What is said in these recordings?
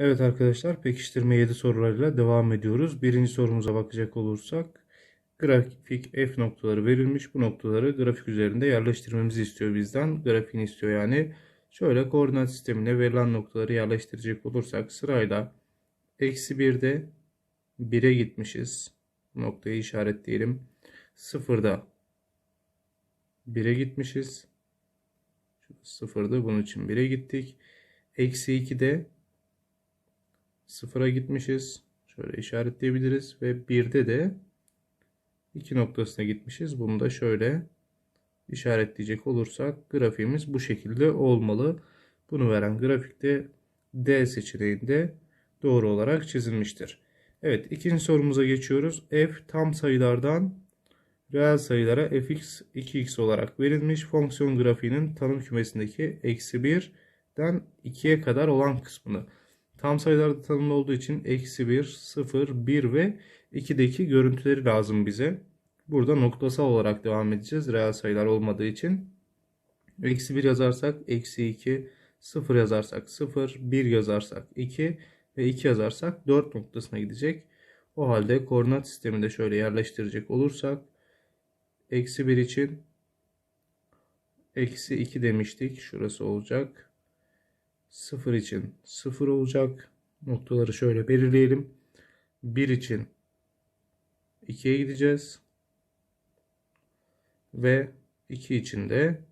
Evet arkadaşlar pekiştirme 7 sorularıyla devam ediyoruz. Birinci sorumuza bakacak olursak grafik f noktaları verilmiş. Bu noktaları grafik üzerinde yerleştirmemizi istiyor bizden. Grafiğini istiyor yani. Şöyle koordinat sistemine verilen noktaları yerleştirecek olursak sırayla eksi 1'de 1'e gitmişiz. Noktayı işaretleyelim. 0'da 1'e gitmişiz. Sıfırdı. Bunun için 1'e gittik. Eksi 2'de sıfıra gitmişiz. Şöyle işaretleyebiliriz. Ve 1'de de 2 noktasına gitmişiz. Bunu da şöyle işaretleyecek olursak grafiğimiz bu şekilde olmalı. Bunu veren grafikte D seçeneğinde doğru olarak çizilmiştir. Evet ikinci sorumuza geçiyoruz. F tam sayılardan reel sayılara fx 2x olarak verilmiş. Fonksiyon grafiğinin tanım kümesindeki eksi 1'den 2'ye kadar olan kısmını. Tam sayılarda tanımlı olduğu için eksi 1, 0, 1 ve 2'deki görüntüleri lazım bize. Burada noktasal olarak devam edeceğiz. Reel sayılar olmadığı için. Eksi 1 yazarsak eksi 2, 0 yazarsak 0, 1 yazarsak 2 ve 2 yazarsak 4 noktasına gidecek. O halde koordinat sisteminde şöyle yerleştirecek olursak eksi 1 için eksi 2 demiştik. Şurası olacak. 0 için 0 olacak. Noktaları şöyle belirleyelim. 1 için 2'ye gideceğiz. Ve 2 için de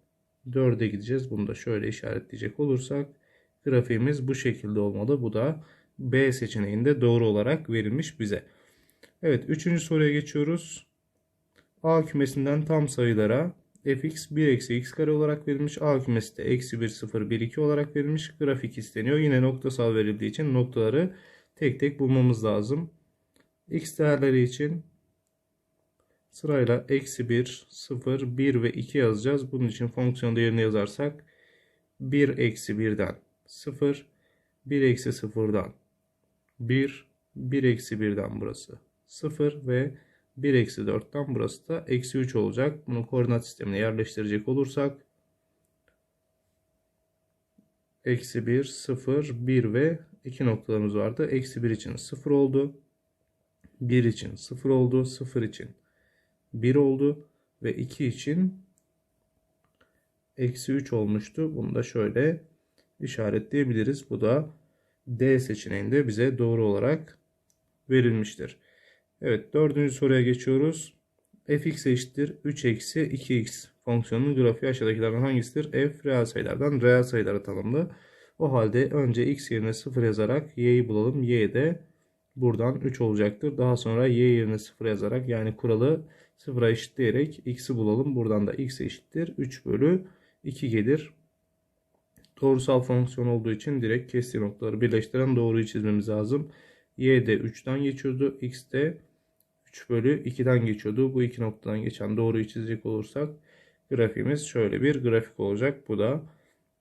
4'e gideceğiz. Bunu da şöyle işaretleyecek olursak grafiğimiz bu şekilde olmalı. Bu da B seçeneğinde doğru olarak verilmiş bize. Evet 3. soruya geçiyoruz. A kümesinden tam sayılara fx 1 eksi x kare olarak verilmiş. A kümesi de eksi 1 0 1 2 olarak verilmiş. Grafik isteniyor. Yine noktasal verildiği için noktaları tek tek bulmamız lazım. X değerleri için sırayla eksi 1 0 1 ve 2 yazacağız. Bunun için fonksiyon değerini yazarsak 1 eksi 1'den 0 1 eksi 0'dan 1 1 eksi 1'den burası 0 ve 1 eksi 4'ten burası da eksi 3 olacak. Bunu koordinat sistemine yerleştirecek olursak eksi 1, 0, 1 ve 2 noktalarımız vardı. Eksi 1 için 0 oldu. 1 için 0 oldu. 0 için 1 oldu. Ve 2 için eksi 3 olmuştu. Bunu da şöyle işaretleyebiliriz. Bu da D seçeneğinde bize doğru olarak verilmiştir. Evet dördüncü soruya geçiyoruz. fx eşittir 3 eksi 2x fonksiyonunun grafiği aşağıdakilerden hangisidir? f reel sayılardan reel sayılara tanımlı. O halde önce x yerine 0 yazarak y'yi bulalım. y de buradan 3 olacaktır. Daha sonra y yerine 0 yazarak yani kuralı 0'a eşitleyerek x'i bulalım. Buradan da x eşittir 3 bölü 2 gelir. Doğrusal fonksiyon olduğu için direkt kestiği noktaları birleştiren doğruyu çizmemiz lazım. y de 3'ten geçiyordu. x de 3 bölü 2'den geçiyordu. Bu iki noktadan geçen doğruyu çizecek olursak grafiğimiz şöyle bir grafik olacak. Bu da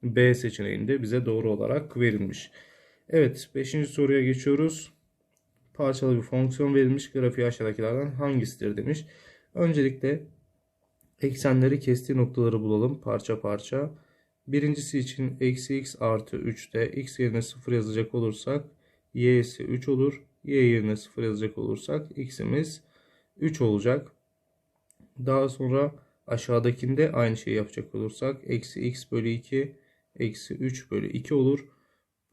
B seçeneğinde bize doğru olarak verilmiş. Evet 5. soruya geçiyoruz. Parçalı bir fonksiyon verilmiş. Grafiği aşağıdakilerden hangisidir demiş. Öncelikle eksenleri kestiği noktaları bulalım parça parça. Birincisi için eksi x artı 3'te x yerine 0 yazacak olursak y'si 3 olur. Y yerine 0 yazacak olursak x'imiz 3 olacak. Daha sonra aşağıdakinde aynı şeyi yapacak olursak eksi x bölü 2 eksi 3 bölü 2 olur.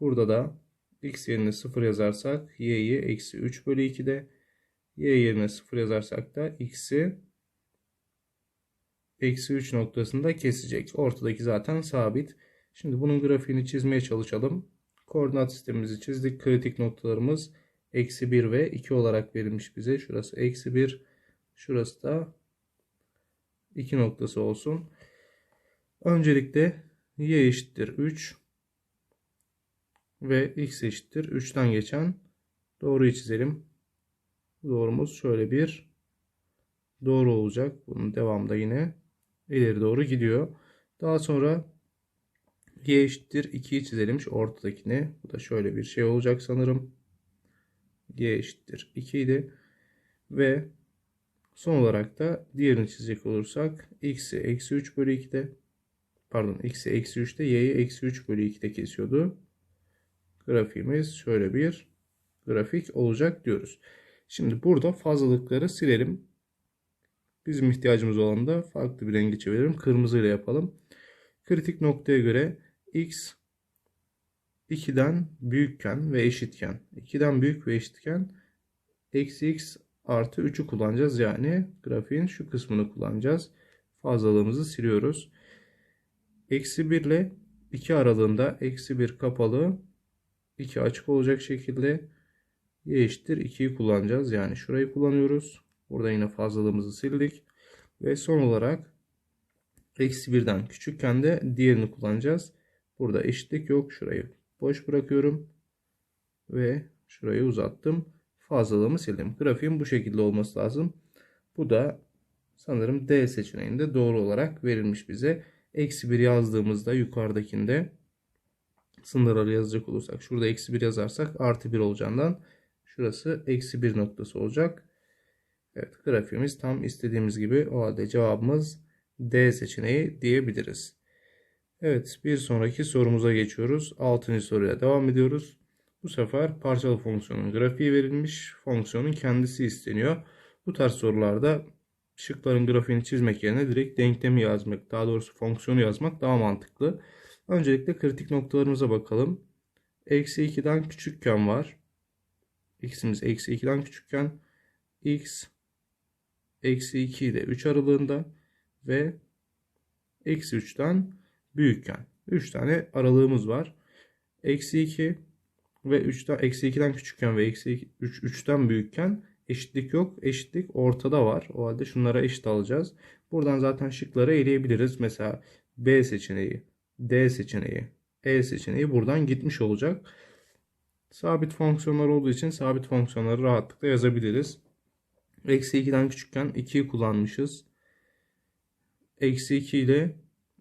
Burada da x yerine 0 yazarsak y'yi eksi 3 bölü 2'de y yerine 0 yazarsak da x'i eksi 3 noktasında kesecek. Ortadaki zaten sabit. Şimdi bunun grafiğini çizmeye çalışalım. Koordinat sistemimizi çizdik. Kritik noktalarımız eksi 1 ve 2 olarak verilmiş bize. Şurası eksi 1. Şurası da 2 noktası olsun. Öncelikle y eşittir 3 ve x eşittir 3'ten geçen doğruyu çizelim. Doğrumuz şöyle bir doğru olacak. Bunun devamında yine ileri doğru gidiyor. Daha sonra y eşittir 2'yi çizelim şu ortadakini. Bu da şöyle bir şey olacak sanırım. Y eşittir 2 idi. Ve son olarak da diğerini çizecek olursak x'i eksi 3 bölü 2'de pardon x'i eksi 3'te y'yi eksi 3 bölü 2'de kesiyordu. grafiğimiz şöyle bir grafik olacak diyoruz. Şimdi burada fazlalıkları silelim. Bizim ihtiyacımız olan da farklı bir rengi çevirelim. Kırmızı ile yapalım. Kritik noktaya göre x 2'den büyükken ve eşitken 2'den büyük ve eşitken eksi x artı 3'ü kullanacağız. Yani grafiğin şu kısmını kullanacağız. Fazlalığımızı siliyoruz. Eksi 1 ile 2 aralığında eksi 1 kapalı 2 açık olacak şekilde y eşittir 2'yi kullanacağız. Yani şurayı kullanıyoruz. Burada yine fazlalığımızı sildik. Ve son olarak eksi 1'den küçükken de diğerini kullanacağız. Burada eşitlik yok. Şurayı boş bırakıyorum. Ve şurayı uzattım. Fazlalığımı sildim. Grafiğin bu şekilde olması lazım. Bu da sanırım D seçeneğinde doğru olarak verilmiş bize. Eksi 1 yazdığımızda yukarıdakinde sınırları yazacak olursak şurada eksi 1 yazarsak artı 1 olacağından şurası eksi 1 noktası olacak. Evet grafiğimiz tam istediğimiz gibi o halde cevabımız D seçeneği diyebiliriz. Evet bir sonraki sorumuza geçiyoruz. 6. soruya devam ediyoruz. Bu sefer parçalı fonksiyonun grafiği verilmiş. Fonksiyonun kendisi isteniyor. Bu tarz sorularda şıkların grafiğini çizmek yerine direkt denklemi yazmak, daha doğrusu fonksiyonu yazmak daha mantıklı. Öncelikle kritik noktalarımıza bakalım. Eksi 2'den küçükken var. X'imiz eksi 2'den küçükken X eksi 2 ile 3 aralığında ve eksi 3'ten büyükken. 3 tane aralığımız var. Eksi 2 ve 3'ten eksi 2'den küçükken ve eksi 3 3'ten büyükken eşitlik yok. Eşitlik ortada var. O halde şunlara eşit alacağız. Buradan zaten şıkları eleyebiliriz. Mesela B seçeneği, D seçeneği, E seçeneği buradan gitmiş olacak. Sabit fonksiyonlar olduğu için sabit fonksiyonları rahatlıkla yazabiliriz. Eksi 2'den küçükken 2'yi kullanmışız. Eksi 2 ile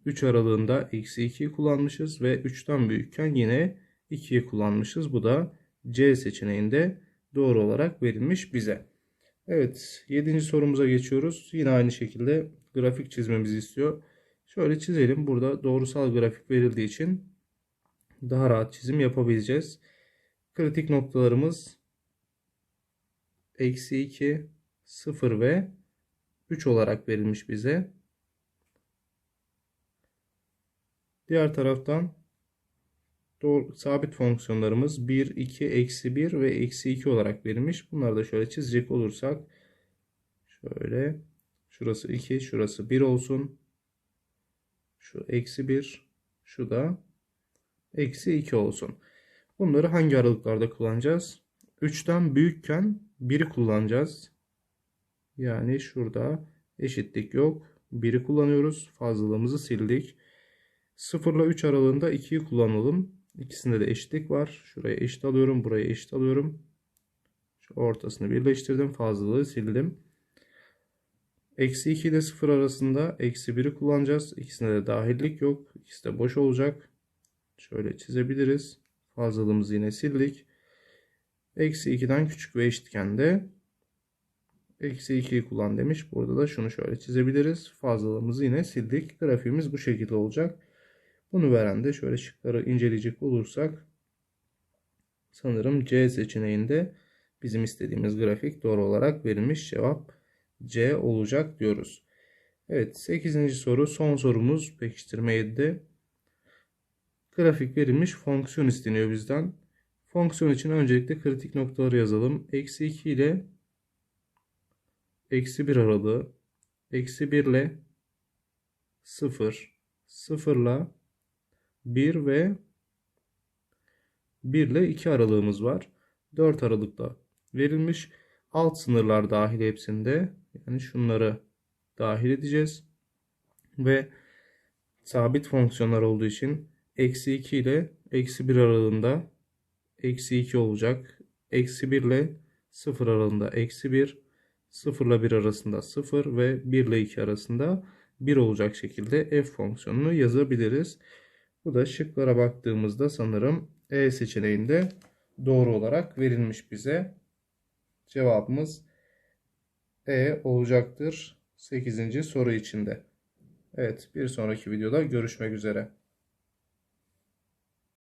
3 aralığında eksi 2'yi kullanmışız ve 3'ten büyükken yine 2'yi kullanmışız. Bu da C seçeneğinde doğru olarak verilmiş bize. Evet 7. sorumuza geçiyoruz. Yine aynı şekilde grafik çizmemizi istiyor. Şöyle çizelim. Burada doğrusal grafik verildiği için daha rahat çizim yapabileceğiz. Kritik noktalarımız eksi 2, 0 ve 3 olarak verilmiş bize. Diğer taraftan sabit fonksiyonlarımız 1, 2, eksi 1 ve eksi 2 olarak verilmiş. Bunları da şöyle çizecek olursak şöyle şurası 2, şurası 1 olsun. Şu eksi 1, şu da eksi 2 olsun. Bunları hangi aralıklarda kullanacağız? 3'ten büyükken 1'i kullanacağız. Yani şurada eşitlik yok. 1'i kullanıyoruz. Fazlalığımızı sildik. 0 ile 3 aralığında 2'yi kullanalım. İkisinde de eşitlik var. Şuraya eşit alıyorum. Buraya eşit alıyorum. Şu ortasını birleştirdim. Fazlalığı sildim. Eksi 2 ile 0 arasında eksi 1'i kullanacağız. İkisinde de dahillik yok. İkisi de boş olacak. Şöyle çizebiliriz. Fazlalığımızı yine sildik. Eksi 2'den küçük ve eşitken de eksi 2'yi kullan demiş. Burada da şunu şöyle çizebiliriz. Fazlalığımızı yine sildik. Grafiğimiz bu şekilde olacak. Bunu veren de şöyle şıkları inceleyecek olursak sanırım C seçeneğinde bizim istediğimiz grafik doğru olarak verilmiş cevap C olacak diyoruz. Evet 8. soru son sorumuz pekiştirme 7'de. Grafik verilmiş fonksiyon isteniyor bizden. Fonksiyon için öncelikle kritik noktaları yazalım. Eksi 2 ile eksi 1 aralığı. Eksi 1 ile 0. 0 ile 1 ve 1 ile 2 aralığımız var. 4 aralıkta verilmiş. Alt sınırlar dahil hepsinde. Yani şunları dahil edeceğiz. Ve sabit fonksiyonlar olduğu için eksi 2 ile eksi 1 aralığında eksi 2 olacak. Eksi 1 ile 0 aralığında eksi 1, 0 ile 1 arasında 0 ve 1 ile 2 arasında 1 olacak şekilde f fonksiyonunu yazabiliriz. Bu da şıklara baktığımızda sanırım E seçeneğinde doğru olarak verilmiş bize. Cevabımız E olacaktır 8. soru içinde. Evet bir sonraki videoda görüşmek üzere.